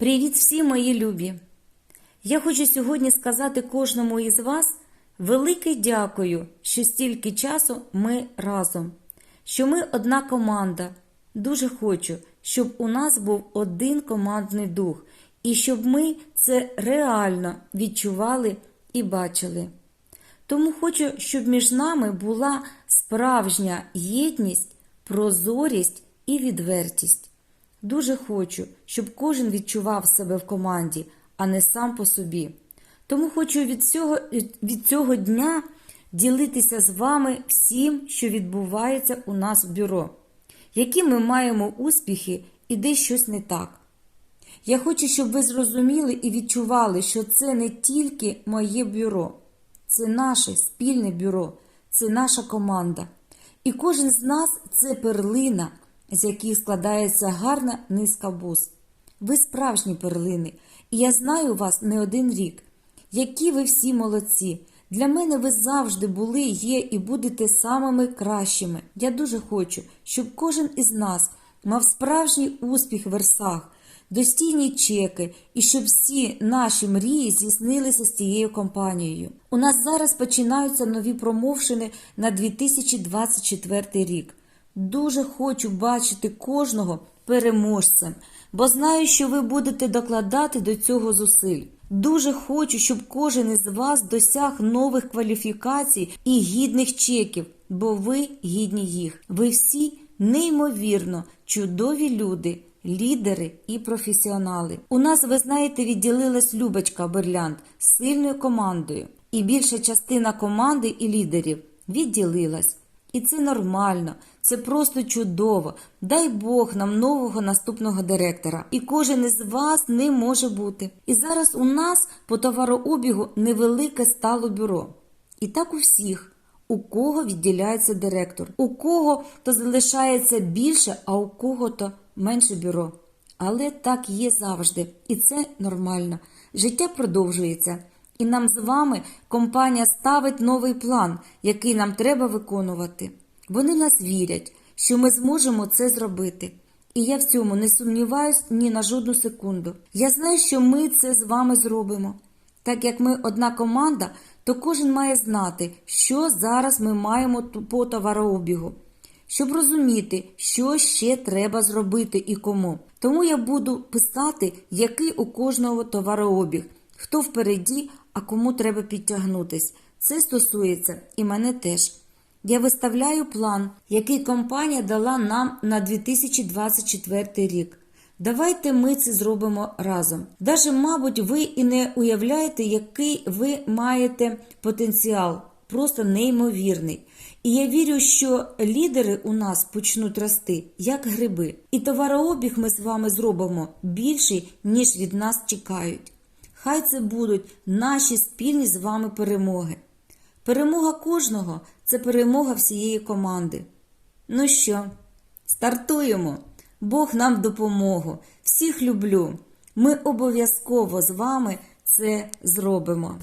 Привіт всі мої любі! Я хочу сьогодні сказати кожному із вас велике дякую, що стільки часу ми разом, що ми одна команда. Дуже хочу, щоб у нас був один командний дух, і щоб ми це реально відчували і бачили. Тому хочу, щоб між нами була справжня єдність, прозорість і відвертість. Дуже хочу, щоб кожен відчував себе в команді, а не сам по собі. Тому хочу від цього, від цього дня ділитися з вами всім, що відбувається у нас в бюро, які ми маємо успіхи і де щось не так. Я хочу, щоб ви зрозуміли і відчували, що це не тільки моє бюро, це наше спільне бюро, це наша команда. І кожен з нас це перлина, з яких складається гарна низка бус. Ви справжні перлини, і я знаю вас не один рік. Які ви всі молодці! Для мене ви завжди були, є і будете самими кращими. Я дуже хочу, щоб кожен із нас мав справжній успіх в версах, достійні чеки, і щоб всі наші мрії здійснилися з цією компанією. У нас зараз починаються нові промовшини на 2024 рік. Дуже хочу бачити кожного переможцем, бо знаю, що ви будете докладати до цього зусиль. Дуже хочу, щоб кожен із вас досяг нових кваліфікацій і гідних чеків, бо ви гідні їх. Ви всі неймовірно чудові люди, лідери і професіонали. У нас, ви знаєте, відділилась Любочка Берлянд з сильною командою, і більша частина команди і лідерів відділилась. І це нормально, це просто чудово. Дай Бог нам нового наступного директора. І кожен із вас не може бути. І зараз у нас по товарообігу невелике стало бюро. І так у всіх, у кого відділяється директор, у кого то залишається більше, а у кого то менше бюро. Але так є завжди, і це нормально. Життя продовжується. І нам з вами компанія ставить новий план, який нам треба виконувати. Вони нас вірять, що ми зможемо це зробити. І я в цьому не сумніваюсь ні на жодну секунду. Я знаю, що ми це з вами зробимо. Так як ми одна команда, то кожен має знати, що зараз ми маємо по товарообігу, щоб розуміти, що ще треба зробити і кому. Тому я буду писати, який у кожного товарообіг, хто впереді, а кому треба підтягнутись. Це стосується і мене теж. Я виставляю план, який компанія дала нам на 2024 рік. Давайте ми це зробимо разом. Даже, мабуть, ви і не уявляєте, який ви маєте потенціал, просто неймовірний. І я вірю, що лідери у нас почнуть рости, як гриби. І товарообіг ми з вами зробимо більший, ніж від нас чекають. Хай це будуть наші спільні з вами перемоги. Перемога кожного це перемога всієї команди. Ну що, стартуємо! Бог нам допомогу. Всіх люблю. Ми обов'язково з вами це зробимо.